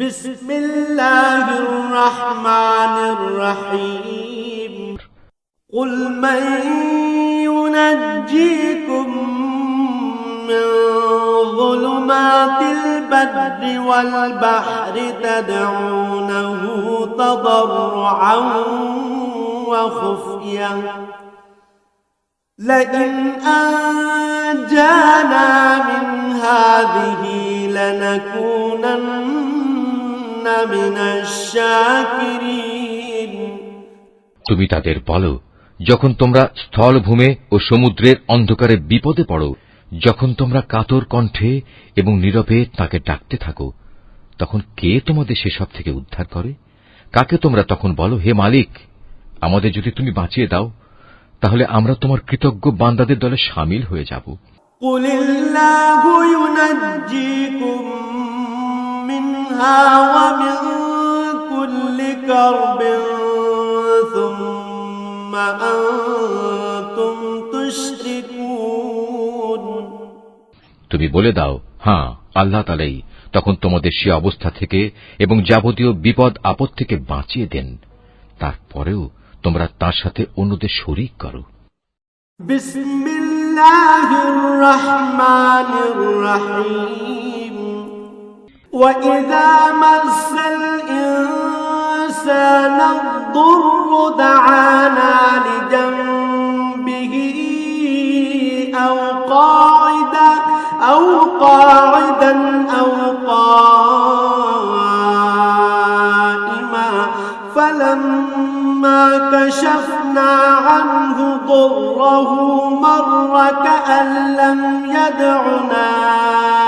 بسم الله الرحمن الرحيم. قل من ينجيكم من ظلمات البر والبحر تدعونه تضرعا وخفيا. لئن أنجانا من هذه لنكونن তুমি তাদের বলো যখন তোমরা স্থলভূমে ও সমুদ্রের অন্ধকারে বিপদে পড়ো যখন তোমরা কাতর কণ্ঠে এবং নীরবে তাকে ডাকতে থাকো তখন কে তোমাদের সেসব থেকে উদ্ধার করে কাকে তোমরা তখন বলো হে মালিক আমাদের যদি তুমি বাঁচিয়ে দাও তাহলে আমরা তোমার কৃতজ্ঞ বান্দাদের দলে সামিল হয়ে যাব قل الله ينجيكم منها ومن كل كرب ثم أنتم تشركون তুমি বলে দাও হ্যাঁ আল্লাহ তালাই তখন তোমাদের সে অবস্থা থেকে এবং যাবতীয় বিপদ আপদ থেকে বাঁচিয়ে দেন তারপরেও তোমরা তার সাথে অন্যদের শরিক করো بسم الله الرحمن الرحيم وإذا مس الإنسان الضر دعانا لجنبه أو قاعدا أو قاعدا أو قائما فلما كشفنا عنه ضره مر كأن لم يدعنا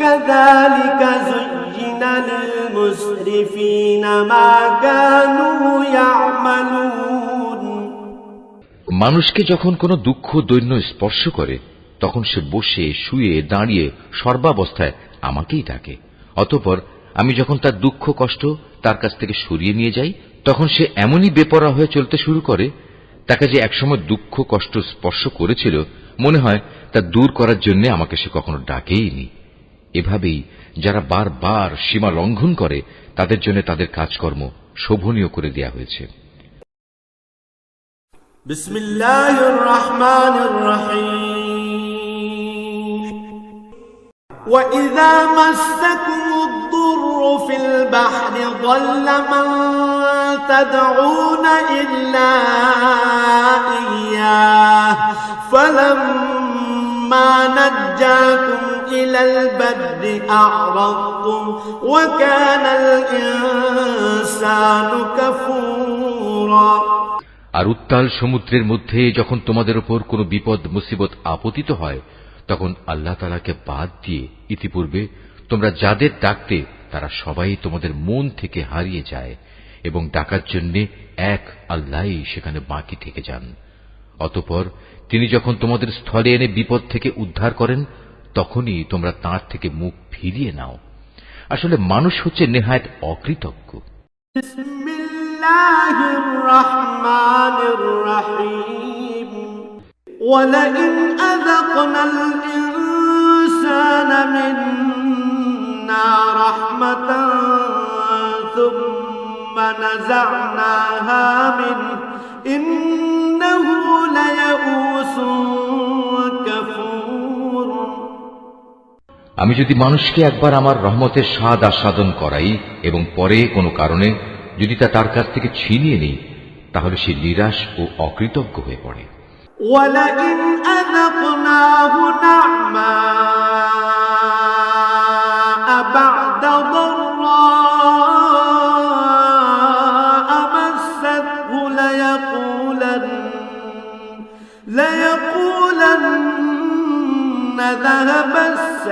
كذلك زين للمسرفين ما كانوا يعملون মানুষকে যখন কোনো দুঃখ দৈন্য স্পর্শ করে তখন সে বসে শুয়ে দাঁড়িয়ে সর্বাবস্থায় আমাকেই ডাকে অতঃপর আমি যখন তার দুঃখ কষ্ট তার কাছ থেকে সরিয়ে নিয়ে যাই তখন সে এমনই বেপরা হয়ে চলতে শুরু করে তাকে যে একসময় দুঃখ কষ্ট স্পর্শ করেছিল মনে হয় তা দূর করার জন্য আমাকে সে কখনো ডাকেইনি এভাবেই যারা বারবার সীমা লঙ্ঘন করে তাদের জন্য তাদের কাজকর্ম শোভনীয় করে দেয়া হয়েছে بسم الله الرحمن الرحيم وإذا مسكم الضر في البحر ضل من تدعون إلا إياه فلما نجاكم إلى البر أعرضتم وكان الإنسان كفورا আর উত্তাল সমুদ্রের মধ্যে যখন তোমাদের ওপর কোনো বিপদ মুসিবত আপতিত হয় তখন আল্লাহ তালাকে বাদ দিয়ে ইতিপূর্বে তোমরা যাদের ডাকতে তারা সবাই তোমাদের মন থেকে হারিয়ে যায় এবং ডাকার জন্য এক আল্লাহ সেখানে বাকি থেকে যান অতপর তিনি যখন তোমাদের স্থলে এনে বিপদ থেকে উদ্ধার করেন তখনই তোমরা তাঁর থেকে মুখ ফিরিয়ে নাও আসলে মানুষ হচ্ছে নেহায়ত অকৃতজ্ঞ بسم الله الرحمن الرحيم ولئن أذقنا الإنسان منا رحمة ثم نزعناها منه إنه ليئوس كفور আমি যদি মানুষকে একবার আমার রহমতের স্বাদ আস্বাদন করাই এবং পরে কোনো কারণে যদি তা তার কাছ থেকে ছিনিয়ে নিই তাহলে সে নিরাশ ও অকৃতজ্ঞ হয়ে পড়ে ولئن أذقناه نعماء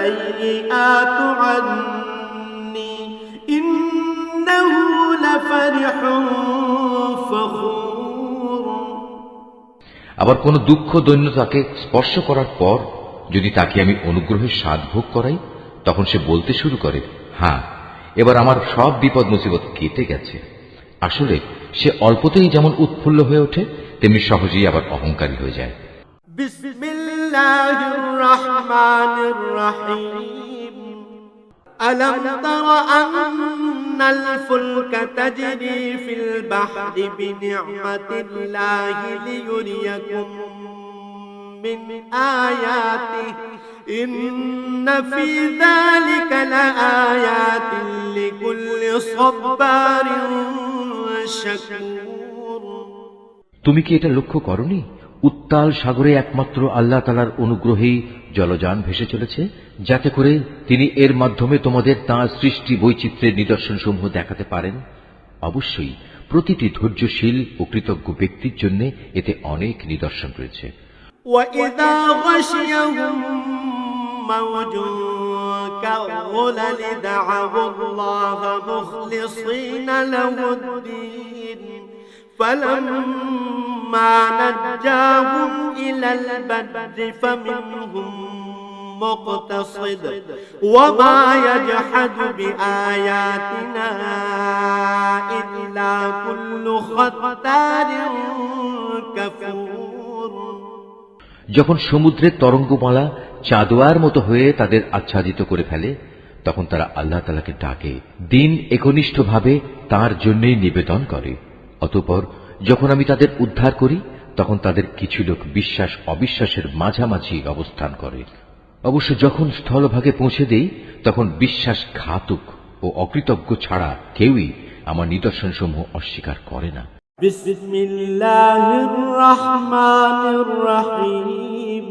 السيئات عني إنه لفرح فخور আবার কোনো দুঃখ দৈন্য তাকে স্পর্শ করার পর যদি তাকে আমি অনুগ্রহের স্বাদ ভোগ করাই তখন সে বলতে শুরু করে হ্যাঁ এবার আমার সব বিপদ মুসিবত কেটে গেছে আসলে সে অল্পতেই যেমন উৎফুল্ল হয়ে ওঠে তেমনি সহজেই আবার অহংকারী হয়ে যায় بسم الله الرحمن الرحيم. ألم تر أن الفلك تجري في البحر بنعمة الله ليريكم من آياته؟ إن في ذلك لآيات لكل صبار شكور. তুমি কি এটা লক্ষ্য করনি উত্তাল সাগরে একমাত্র আল্লাহ তালার অনুগ্রহেই জলযান ভেসে চলেছে যাতে করে তিনি এর মাধ্যমে তোমাদের তাঁর সৃষ্টি বৈচিত্র্যের নিদর্শনসমূহ দেখাতে পারেন অবশ্যই প্রতিটি ধৈর্যশীল ও কৃতজ্ঞ ব্যক্তির জন্য এতে অনেক নিদর্শন রয়েছে وإذا غشيهم موج كالظلل دعوا الله مخلصين له الدين فلما نجاهم إلى البر فمنهم مقتصد وما يجحد بآياتنا إلا كل ختار كفور যখন সমুদ্রের তরঙ্গমালা চাঁদোয়ার মতো হয়ে তাদের আচ্ছাদিত করে ফেলে তখন তারা আল্লাহ তালাকে ডাকে দিন একনিষ্ঠভাবে তার জন্যই নিবেদন করে অতঃপর যখন আমি তাদের উদ্ধার করি তখন তাদের কিছু লোক বিশ্বাস অবিশ্বাসের মাঝামাঝি অবস্থান করে অবশ্য যখন স্থলভাগে পৌঁছে দেই তখন বিশ্বাস ঘাতক ও অকৃতজ্ঞ ছাড়া কেউই আমার নিদর্শনসমূহ অস্বীকার করে না بسم الله الرحمن الرحيم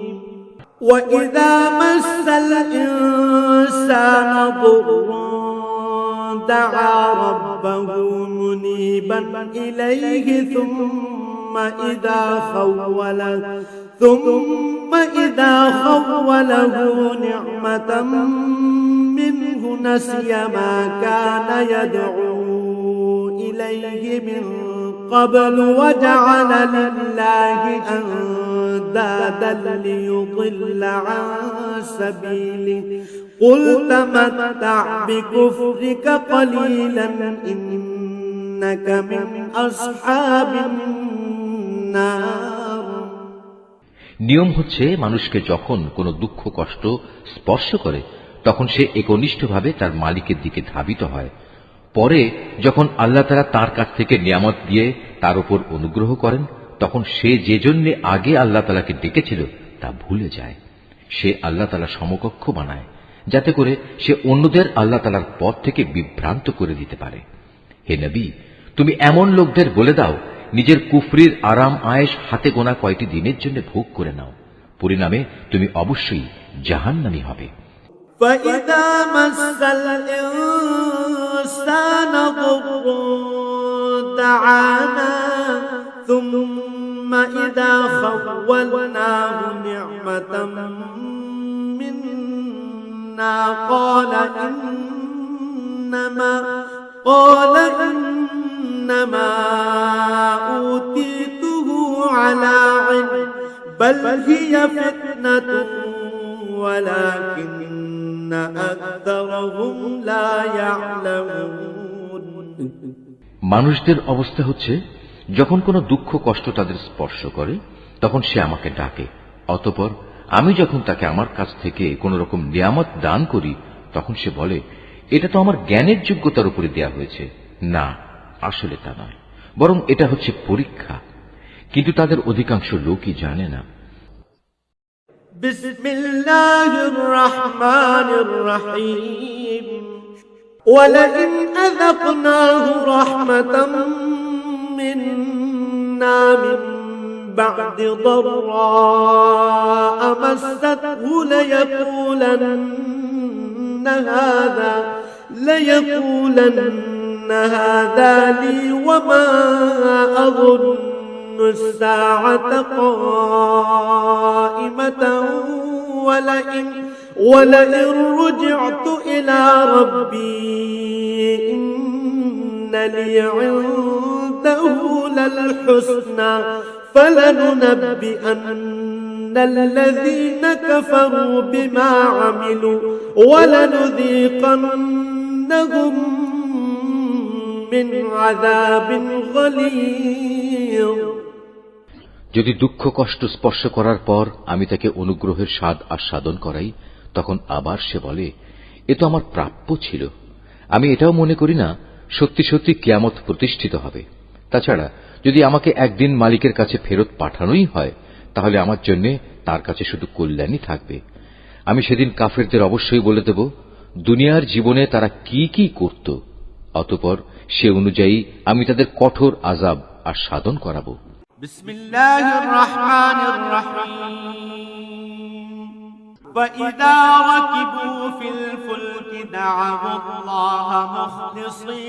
وإذا مس الإنسان ضر دعا ربه منيبا إليه ثم إذا خوله ثم إذا خوله نعمة منه نسي ما كان يدعو إليه من قبل وجعل لله أندادا ليضل عن سبيله. قل تمتع بكفرك قليلا إنك من أصحاب النار নিয়ম হচ্ছে মানুষকে যখন কোনো দুঃখ কষ্ট স্পর্শ করে তখন সে একনিষ্ঠভাবে তার মালিকের দিকে ধাবিত হয় পরে যখন আল্লাহ তারা তার কাছ থেকে নিয়ামত দিয়ে তার উপর অনুগ্রহ করেন তখন সে যে জন্য আগে আল্লাহ তালাকে ডেকেছিল তা ভুলে যায় সে আল্লাহ তালা সমকক্ষ বানায় যাতে করে সে অন্যদের আল্লাহ তালার পথ থেকে বিভ্রান্ত করে দিতে পারে হে নবী তুমি এমন লোকদের বলে দাও নিজের কুফরির আরাম আয়েশ হাতে গোনা কয়টি দিনের জন্য ভোগ করে নাও পরিণামে তুমি অবশ্যই জাহান্নামী হবে فإذا مس الإنسان ضر دعانا ثم إذا خولناه نعمة منا قال إنما قال إنما أوتيته على علم بل هي فتنة ولكن أكثرهم لا يعلمون মানুষদের অবস্থা হচ্ছে যখন কোনো দুঃখ কষ্ট তাদের স্পর্শ করে তখন সে আমাকে ডাকে অতপর আমি যখন তাকে আমার কাছ থেকে কোন রকম নিয়ামত দান করি তখন সে বলে এটা তো আমার জ্ঞানের যোগ্যতার উপরে দেয়া হয়েছে না আসলে তা নয় বরং এটা হচ্ছে পরীক্ষা কিন্তু তাদের অধিকাংশ লোকই জানে না بسم الله الرحمن الرحيم ولئن أذقناه رحمة منا من بعد ضراء مسته ليقولن هذا ليقولن هذا لي وما أظن الساعة قائمة ولئن ولئن رجعت إلى ربي إن لي عنده للحسنى. فلننبئن الذين كفروا بما عملوا ولنذيقنهم من عذاب غليظ যদি দুঃখ কষ্ট স্পর্শ করার পর আমি তাকে অনুগ্রহের স্বাদ আস্বাদন করাই তখন আবার সে বলে এ তো আমার প্রাপ্য ছিল আমি এটাও মনে করি না সত্যি সত্যি কিয়ামত প্রতিষ্ঠিত হবে তাছাড়া যদি আমাকে একদিন মালিকের কাছে ফেরত পাঠানোই হয় তাহলে আমার জন্য তার কাছে শুধু কল্যাণই থাকবে আমি সেদিন কাফেরদের অবশ্যই বলে দেব দুনিয়ার জীবনে তারা কি কি করত অতপর সে অনুযায়ী আমি তাদের কঠোর আজাব আর সাধন করাবো بسم الله الرحمن الرحيم وإذا ركبوا في الفلك دعوا الله مخلصين